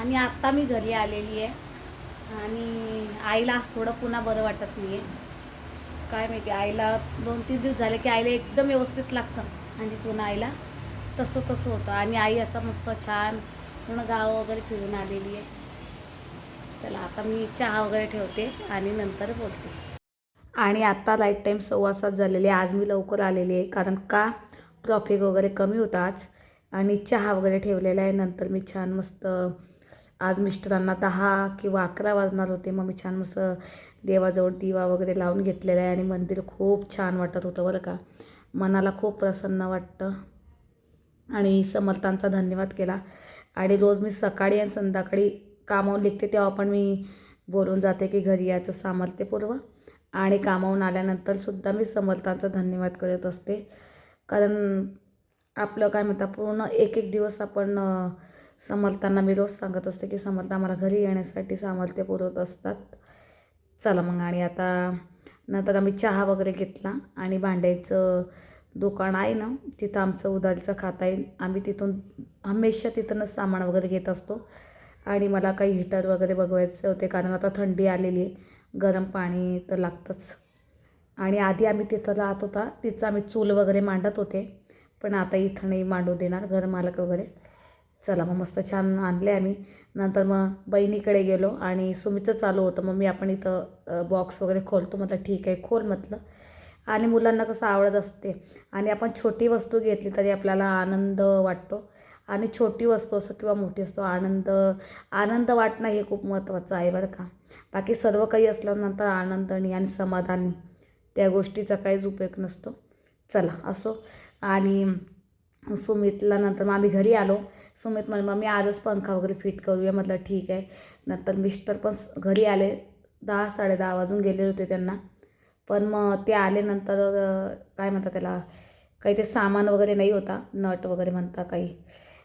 आणि आत्ता मी घरी आलेली आहे. आणि आईला आज थोडं पुन्हा बरं वाटत नाही आहे काय माहिती आईला दोन तीन दिवस झाले की आईला एकदम व्यवस्थित लागतं. आणि पुन्हा आईला तसं तसं होतं. आणि आई आता मस्त छान पूर्ण गाव वगैरे फिरून आलेली आहे. चला आता मी चहा वगैरे ठेवते आणि नंतर बोलते. आणि आत्ता लाइट टाईम सव्वा सात झालेले आहे. आज मी लवकर आलेली आहे. कारण का? ट्रॉफिक वगैरे कमी होता आज. आणि चहा वगैरे ठेवलेला आहे. नंतर मी छान मस्त आज मिस्टरांना दहा किंवा अकरा वाजणार होते. मग मी छान मस्त देवाजवळ दिवा वगैरे लावून घेतलेला आहे आणि मंदिर खूप छान वाटत होतं बरं का. मनाला खूप प्रसन्न वाटतं. आणि समर्थांचा धन्यवाद केला. आणि रोज मी सकाळी आणि संध्याकाळी कामावून लिखते तेव्हा पण मी बोलून जाते की घरी यायचं सामर्थ्यपूर्व. आणि कामावून आल्यानंतर सुद्धा मी समर्थांचा धन्यवाद करत असते. कारण आपलं काय म्हणतात पूर्ण एक एक दिवस आपण समर्थांना मी रोज सांगत असते की समर्थ आम्हाला घरी येण्यासाठी सामर्थ्य पुरवत असतात. चला मग आणि आता नंतर आम्ही चहा वगैरे घेतला आणि भांड्याचं दुकान आहे ना तिथं आमचं उदारीचं खाता येईल आम्ही तिथून हमेशा तिथूनच सामान वगैरे घेत असतो. आणि मला काही हिटर वगैरे बघवायचे होते कारण आता थंडी आलेली आहे. गरम पाणी तर लागतंच. आणि आधी आम्ही तिथं राहत होता तिथं आम्ही चूल वगैरे मांडत होते. पण आता इथं नाही मांडू देणार घर मालक वगैरे. चला मग मस्त छान आणले आम्ही. नंतर मग बहिणीकडे गेलो आणि सुमीचं चालू होतं. मग मी आपण इथं बॉक्स वगैरे खोलतो. म्हटलं ठीक आहे खोल म्हटलं. आणि मुलांना कसं आवडत असते. आणि आपण छोटी वस्तू घेतली तरी आपल्याला आनंद वाटतो. आणि छोटी वस्तू असो किंवा मोठी असतो आनंद आनंद वाटणं हे खूप महत्त्वाचं आहे बरं का. बाकी सर्व काही असल्यानंतर आनंदनी आणि समाधानी. त्या गोष्टीचा काहीच उपयोग नसतो. चला असो. आणि सुमितला नंतर मग आम्ही घरी आलो. सुमित म्हणे मग मी आजच पंखा वगैरे फिट करूया. म्हटलं ठीक आहे. नंतर मिस्टर पण घरी आले. दहा साडे दहा वाजून गेले होते त्यांना. पण मग ते आल्यानंतर नंतर काय म्हणतात त्याला काही ते सामान वगैरे नाही होता. नट वगैरे म्हणता काही.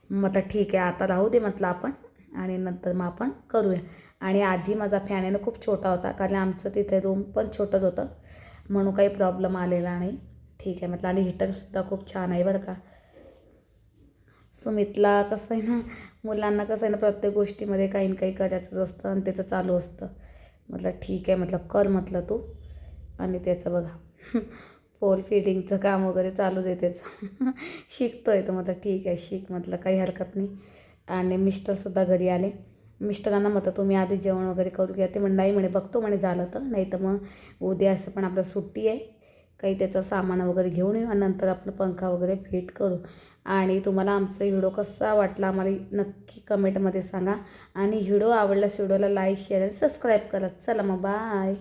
म्हटलं ठीक आहे आता राहू दे म्हटलं आपण. आणि नंतर मग आपण करूया. आणि आधी माझा फॅन आहे ना खूप छोटा होता. कारण आमचं तिथे रूम पण छोटंच होतं. म्हणून काही प्रॉब्लेम आलेला नाही. ठीक आहे म्हटलं. आणि हिटरसुद्धा खूप छान आहे बरं का. सुमितला कसं आहे ना मुलांना कसं आहे ना प्रत्येक गोष्टीमध्ये काही ना काही करायचंच असतं आणि त्याचं चालू असतं. म्हटलं ठीक आहे म्हटलं कर म्हटलं तू. आणि त्याचं बघा पोल फिटिंगचं काम वगैरे चालूच आहे त्याचं. शिकतो आहे तो म्हटलं ठीक आहे शिक म्हटलं काही हरकत नाही. आणि मिस्टरसुद्धा घरी आले. मिस्टरांना म्हटलं तुम्ही आधी जेवण वगैरे करू घ्या. ते म्हणे नाही म्हणे बघतो म्हणे झालं तर. नाही तर मग उद्या असं पण आपलं सुट्टी आहे. काही त्याचं सामान वगैरे घेऊन येऊ आणि नंतर आपण पंखा वगैरे फिट करू. आणि तुम्हाला आमचा व्हिडिओ कसा वाटला आम्हाला नक्की कमेंटमध्ये सांगा. आणि व्हिडिओ आवडल्यास व्हिडिओला लाईक शेअर आणि सबस्क्राईब करा. चला मग बाय.